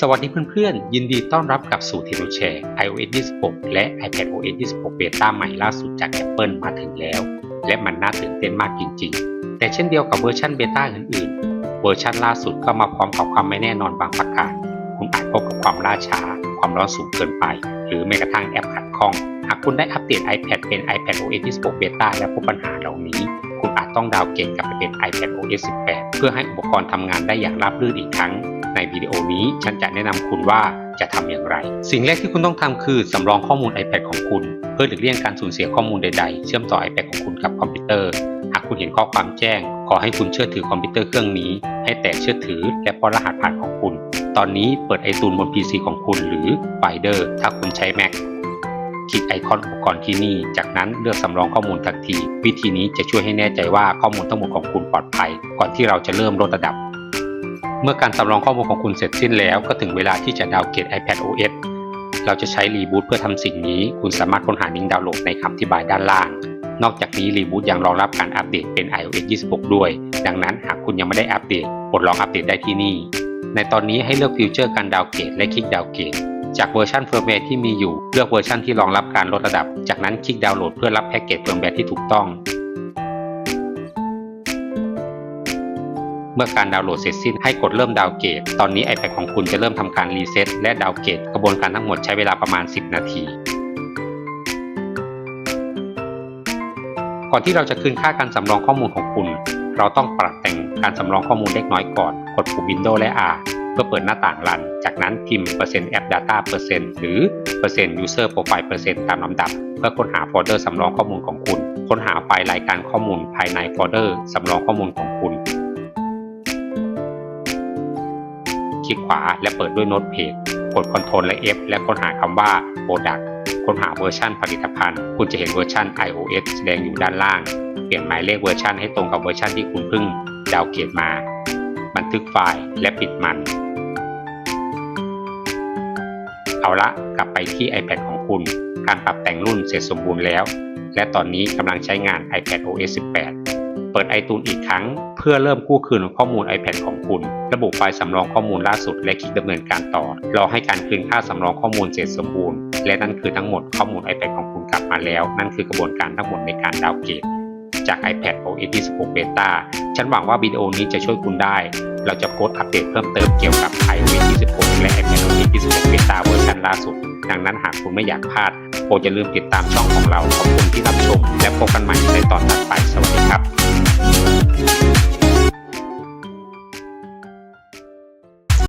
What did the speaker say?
สวัสดีเพื่อนๆ ยินดีต้อนรับกลับสู่ t e c h n o Share iOS 26 และ iPadOS 26 Beta ใหม่ล่าสุดจาก Apple มาถึงแล้ว และมันน่าตื่นเต้นมากจริงๆ แต่เช่นเดียวกับเวอร์ชันเบต้าอื่นๆ เวอร์ชันล่าสุดก็มาพร้อมกับความไม่แน่นอนบางประการ คุณอาจพบกับความล่าช้า ความร้อนสูงเกินไป หรือแม้กระทั่งแอปขัดข้อง หากคุณได้อัปเดต iPad เป็น iPadOS 26 Beta และพบปัญหาเหล่านี้ ต้องดาวเกรดกลับไปเป็น iPadOS 18 เพื่อให้อุปกรณ์ทำงานได้อย่างราบรื่นอีกครั้ง ในวิดีโอนี้ฉันจะแนะนำคุณว่าจะทำอย่างไร สิ่งแรกที่คุณต้องทำคือสำรองข้อมูล iPad ของคุณ เพื่อหลีกเลี่ยงการสูญเสียข้อมูลใดๆ เชื่อมต่อ iPad ของคุณกับคอมพิวเตอร์ หากคุณเห็นข้อความแจ้ง ขอให้คุณเชื่อถือคอมพิวเตอร์เครื่องนี้ ให้แต่เชื่อถือและป้อนรหัสผ่านของคุณ ตอนนี้เปิดไอตูนบน PC ของคุณหรือ Finder ถ้าคุณใช้ Mac คลิกไอคอนอุปกรณ์ที่นี่ จากนั้นเลือกสำรองข้อมูลทันที วิธีนี้จะช่วยให้แน่ใจว่าข้อมูลทั้งหมดของคุณปลอดภัย ก่อนที่เราจะเริ่มลดระดับ เมื่อการสำรองข้อมูลของคุณเสร็จสิ้นแล้วก็ถึงเวลาที่จะดาวน์เกรด iPad OS เราจะใช้รีบูตเพื่อทำสิ่งนี้ คุณสามารถค้นหาลิงก์ดาวน์โหลดในคำอธิบายด้านล่าง นอกจากนี้รีบูตยังรองรับการอัปเดตเป็น iOS 26 ด้วย ดังนั้นหากคุณยังไม่ได้อัปเดตกดลองอัปเดตได้ที่นี่ ในตอนนี้ให้เลือกฟิวเจอร์การดาวเกรดและคลิกดาวเกรด จากเวอร์ชันเฟิร์มแวร์ที่มีอยู่ เลือกเวอร์ชันที่รองรับการลดระดับ จากนั้นคลิกดาวน์โหลดเพื่อรับแพ็กเกจเฟิร์มแวร์ที่ถูกต้อง เมื่อการดาวน์โหลดเสร็จสิ้นให้กดเริ่มดาวเกรดตอนนี้ iPad ของคุณจะเริ่มทำการรีเซ็ตและดาวเกรดกระบวนการทั้งหมดใช้เวลาประมาณ 10 นาทีก่อนที่เราจะคืนค่าการสำรองข้อมูลของคุณ เราต้องปรับแต่งการสำรองข้อมูลเล็กน้อยก่อน กดปุ่ม Windows และ R เพื่อเปิดหน้าต่างรัน จากนั้นพิมพ์ %app data หรือ %user profile ตามลำดับ เพื่อค้นหาโฟลเดอร์สำรองข้อมูลของคุณ ค้นหาไฟล์รายการข้อมูลภายในโฟลเดอร์สำรองข้อมูลของคุณ คลิกขวาและเปิดด้วยโน้ตเพจกด Ctrl และ F และค้นหาคำว่า Product ค้นหาเวอร์ชันผลิตภัณฑ์ คุณจะเห็นเวอร์ชัน iOS แสดงอยู่ด้านล่าง เปลี่ยนหมายเลขเวอร์ชันให้ตรงกับเวอร์ชันที่คุณเพิ่งดาวน์เกรดมา บันทึกไฟล์และปิดมัน เอาละกลับไปที่ iPad ของคุณ การปรับแต่งรุ่นเสร็จสมบูรณ์แล้ว และตอนนี้กำลังใช้งาน iPad OS 18 เปิด iTunes อีกครั้ง เพื่อเริ่มกู้คืนข้อมูล iPad ของคุณ ระบุไฟล์สำรองข้อมูลล่าสุดและคลิกดำเนินการต่อ รอให้การคืนค่าสำรองข้อมูลเสร็จสมบูรณ์ และนั่นคือทั้งหมดข้อมูล iPad ของคุณกลับมาแล้ว นั่นคือกระบวนการทั้งหมดในการดาวน์เกรด จาก iPad OS 16 Beta ฉันหวังว่าวิดีโอนี้จะช่วยคุณได้ เราจะโพสต์อัปเดตเพิ่มเติมเกี่ยวกับ iOS 26 และ iPad OS 16 Beta เวอร์ชันล่าสุด ดังนั้นหากคุณไม่อยากพลาดโปรดอย่าลืมติดตามช่องของเรา ขอบคุณที่รับชม และพบกันใหม่ในตอนถัดไป สวัสดี